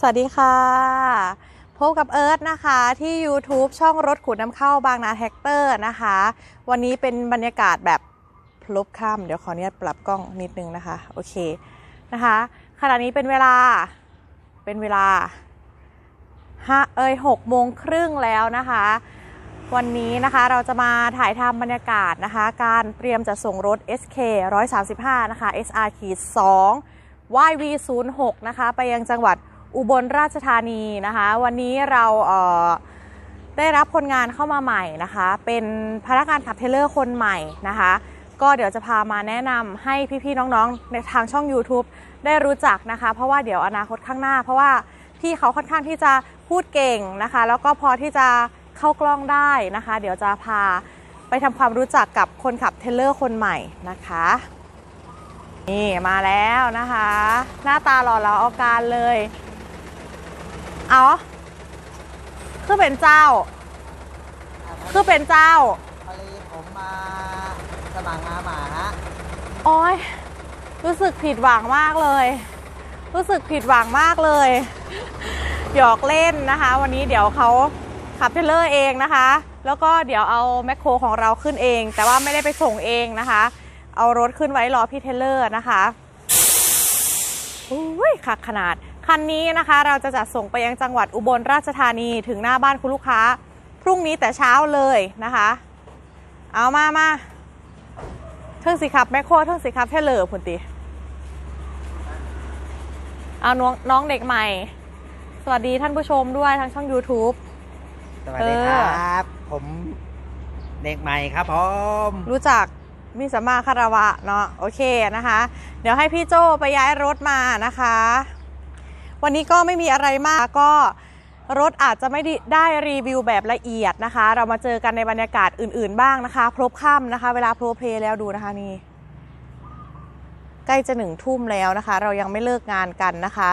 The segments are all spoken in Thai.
สวัสดีค่ะ พบกับเอิร์ธนะคะที่ YouTube ช่องรถขุดน้ำเข้าบางนาแท็กเตอร์นะคะ วันนี้เป็นบรรยากาศแบบพลบค่ำเดี๋ยวขออนุญาตปรับกล้องนิดนึงนะคะ โอเคนะคะ ขณะนี้เป็นเวลาเป็นเวลาห้าเอ้ยหกโมงครึ่งแล้วนะคะ วันนี้นะคะเราจะมาถ่ายทำบรรยากาศนะคะ การเตรียมจะส่งรถ SK 135 นะคะ SR ขีด2 YV06 นะคะ ไปยังจังหวัด อุบลราชธานีนะคะ วันนี้เราเได้รับคนงานเข้ามาใหม่นะคะ เป็นพนักงานขับเทเลอร์คนใหม่นะคะ ก็เดี๋ยวจะพามาแนะนำให้พี่ๆน้องๆในทางช่อง YouTube ได้รู้จักนะคะ เพราะว่าเดี๋ยวอนาคตข้างหน้า เพราะว่าพี่เขาค่อนข้างที่จะพูดเก่งนะคะ แล้วก็พอที่จะเข้ากล้องได้นะคะ เดี๋ยวจะพาไปทำความรู้จักกับคนขับเทเลอร์คนใหม่นะคะนี่มาแล้วนะคะ หน้าตาหล่อเหลาเอาการเลย เอาคือเป็นเจ้า คือเป็นเจ้าพอดีผมมาสมัครงานมาฮะโอ้ยรู้สึกผิดหวังมากเลย รู้สึกผิดหวังมากเลย หยอกเล่นนะคะ วันนี้เดี๋ยวเขาขับเทรลเลอร์เองนะคะ แล้วก็เดี๋ยวเอาแมคโครของเราขึ้นเอง แต่ว่าไม่ได้ไปส่งเองนะคะ เอารถขึ้นไว้รอพี่เทรลเลอร์นะคะอุ้ยขักขนาด คันนี้นะคะเราจะจัดส่งไปยังจังหวัดอุบลราชธานีถึงหน้าบ้านคุณลูกค้า พรุ่งนี้แต่เช้าเลยนะคะ เอามามาเทิงสิครับแมคโครเทิงสิครับเทเลอร์พุ่นติเอาน้องน้องเด็กใหม่ สวัสดีท่านผู้ชมด้วยทางช่อง YouTube สวัสดีครับ ผมเด็กใหม่ครับผมรู้จักมีสัมมาคารวะเนาะโอเคนะคะ เดี๋ยวให้พี่โจไปย้ายรถมานะคะ วันนี้ก็ไม่มีอะไรมากก็รถอาจจะไม่ได้ไดรีวิวแบบละเอียดนะคะ เรามาเจอกันในบรรยากาศอื่นๆบ้างนะคะพลบค่ำนะคะ เวลาโพลเพลแล้วดูนะคะนี่ใกล้จะหนึ่งทุ่มแล้วนะคะ เรายังไม่เลิกงานกันนะคะ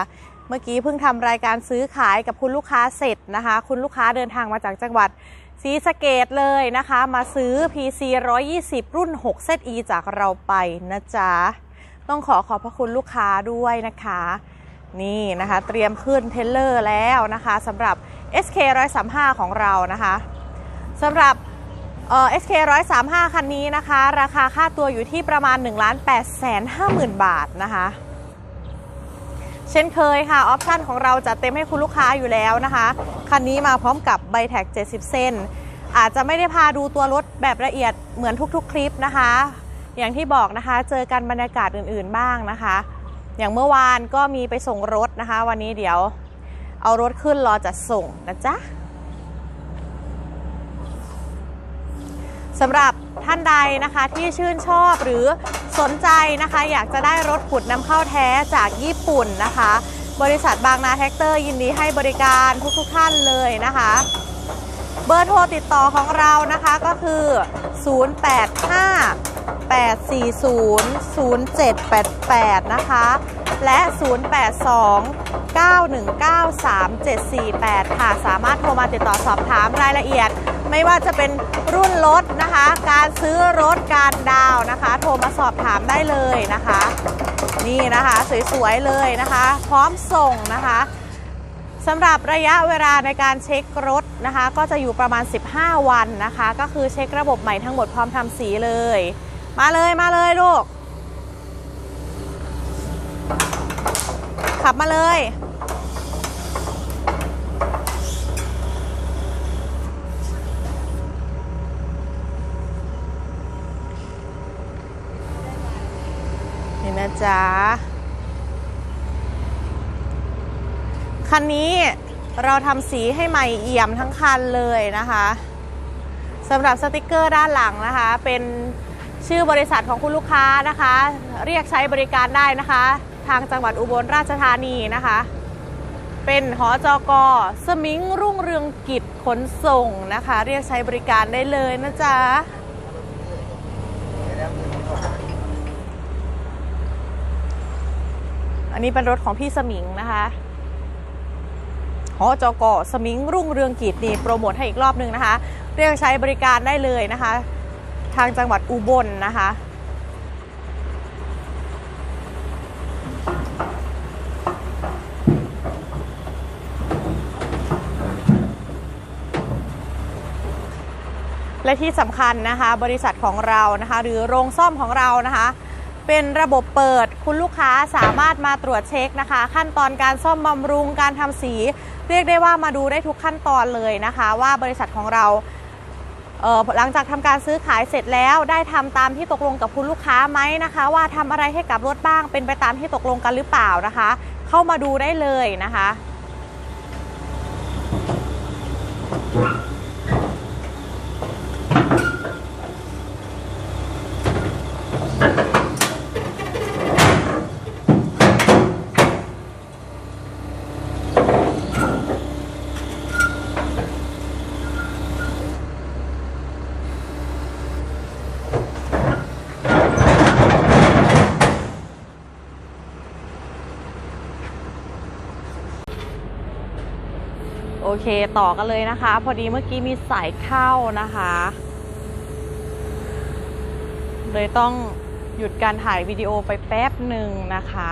เมื่อกี้เพิ่งทำรายการซื้อขายกับคุณลูกค้าเสร็จนะคะ คุณลูกค้าเดินทางมาจากจังหวัดศรีสะเกดเลยนะคะ มาซื้อ PC 120 รุ่น6 ZE จากเราไปนะจ๊ะ ต้องขอขอบพระคุณลูกค้าด้วยนะคะ นี่นะคะ เตรียมขึ้นเทลเลอร์แล้วนะคะสำหรับ SK 135ของเรานะคะสำหรับเอ่อ SK 135คันนี้นะคะ ราคาค่าตัวอยู่ที่ประมาณ1 8 5 0 0 0 0บาทนะคะ เช่นเคยค่ะ ออปชั่นของเราจะเต็มให้คุณลูกค้าอยู่แล้วนะคะ คันนี้มาพร้อมกับใบแท็ก 70 เส้น อาจจะไม่ได้พาดูตัวรถแบบละเอียดเหมือนทุกๆ คลิปนะคะ อย่างที่บอกนะคะ เจอกันบรรยากาศอื่นๆบ้างนะคะ อย่างเมื่อวานก็มีไปส่งรถนะคะ วันนี้เดี๋ยวเอารถขึ้นรอจัดส่งนะจ๊ะสำหรับท่านใดนะคะที่ชื่นชอบหรือสนใจนะคะ อยากจะได้รถขุดนำเข้าแท้จากญี่ปุ่นนะคะ บริษัทบางนาแท็กเตอร์ยินดีให้บริการทุกๆท่านเลยนะคะ เบอร์โทรติดต่อของเรานะคะก็คือ 085 840 0788 นะคะ และ 082 919 3748 ค่ะ สามารถโทรมาติดต่อสอบถามรายละเอียด ไม่ว่าจะเป็นรุ่นรถนะคะ การซื้อรถการดาวนะคะ โทรมาสอบถามได้เลยนะคะ นี่นะคะ สวยๆเลยนะคะ พร้อมส่งนะคะ สำหรับระยะเวลาในการเช็ครถนะคะ ก็จะอยู่ประมาณ 15 วันนะคะ ก็คือเช็คระบบใหม่ทั้งหมดพร้อมทำสีเลย มาเลยมาเลยลูก ขับมาเลยนี่นะจ๊ะ คันนี้เราทำสีให้ใหม่เอี่ยมทั้งคันเลยนะคะสำหรับสติกเกอร์ด้านหลังนะคะ เป็นชื่อบริษัทของคุณลูกค้านะคะ เรียกใช้บริการได้นะคะ ทางจังหวัดอุบลราชธานีนะคะ เป็นหอจกสมิงรุ่งเรืองกิจขนส่งนะคะ เรียกใช้บริการได้เลยนะจ๊ะอันนี้เป็นรถของพี่สมิงนะคะ อจกอสมิงรุ่งเรืองกิจนี่โปรโมทให้อีกรอบนึงนะคะ เรียกใช้บริการได้เลยนะคะ ทางจังหวัดอุบลนนะคะและที่สำคัญนะคะ บริษัทของเรานะคะ หรือโรงซ่อมของเรานะคะ เป็นระบบเปิดคุณลูกค้าสามารถมาตรวจเช็คนะคะ ขั้นตอนการซ่อมบำรุงการทำสี เรียกได้ว่ามาดูได้ทุกขั้นตอนเลยนะคะ ว่าบริษัทของเราเหลังจากทำการซื้อขายเสร็จแล้วได้ทำตามที่ตกลงกับคุณลูกค้าไหมนะคะ ว่าทำอะไรให้กับรถบ้างเป็นไปตามที่ตกลงกันหรือเปล่านะคะ เข้ามาดูได้เลยนะคะโอ เคต่อกันเลยนะคะ พอดีเมื่อกี้มีสายเข้านะคะ เลยต้องหยุดการถ่ายวิดีโอไปแป๊บหนึ่งนะคะ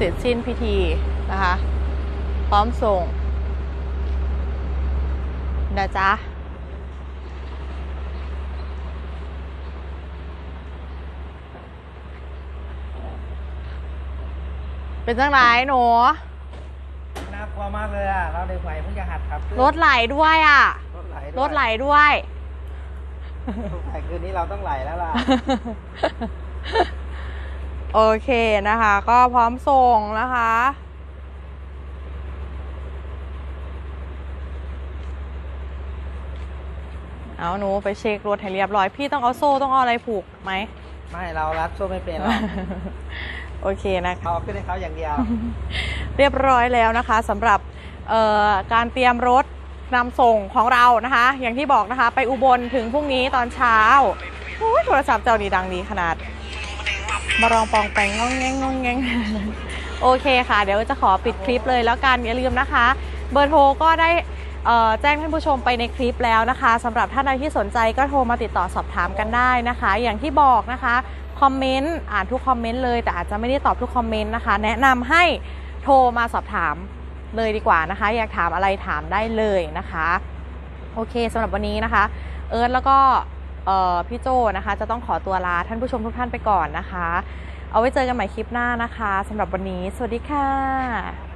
สร็จสิ้นพิธีนะคะ พร้อมส่งนะจ๊ะเป็นจังไรหนูน่ากลัวมากเลยอะ เราเด็กใหม่เพิ่งจะหัดขับรถไหลด้วยอะ รถไหลรถไหลด้วยรถไหลคืนนี้เราต้องไหลแล้วล่ะ โอเคนะคะ ก็พร้อมส่งนะคะ เอาหนูไปเช็ครถให้เรียบร้อย พี่ต้องเอาโซ่ต้องเอาอะไรผูกไหม ไม่เรารัดโซ่ไม่เป็นหรอกโอเคนะคะเอาขึ้นให้เขาอย่างเดียว เรียบร้อยแล้วนะคะสำหรับเอ่อการเตรียมรถนำส่งของเรานะคะ อย่างที่บอกนะคะ ไปอุบลถึงพรุ่งนี้ตอนเช้าโอ้ยโทรศัพท์เจ้าดีดังดีขนาด มารองปองแปงงองแงงงองแงงโอเคค่ะ เดี๋ยวจะขอปิดคลิปเลยแล้วกันอย่าลืมนะคะ เบอร์โทรก็ได้แจ้งท่านผู้ชมไปในคลิปแล้วนะคะสำหรับท่านใดที่สนใจก็โทรมาติดต่อสอบถามกันได้นะคะ อย่างที่บอกนะคะคอมเมนต์อ่านทุกคอมเมนต์เลย แต่อาจจะไม่ได้ตอบทุกคอมเมนต์นะคะ แนะนำให้โทรมาสอบถามเลยดีกว่านะคะ อยากถามอะไรถามได้เลยนะคะ โอเคสำหรับวันนี้นะคะ เอิร์ธแล้วก็ พี่โจนะคะ จะต้องขอตัวลาท่านผู้ชมทุกท่านไปก่อนนะคะ เอาไว้เจอกันใหม่คลิปหน้านะคะสำหรับวันนี้ สวัสดีค่ะ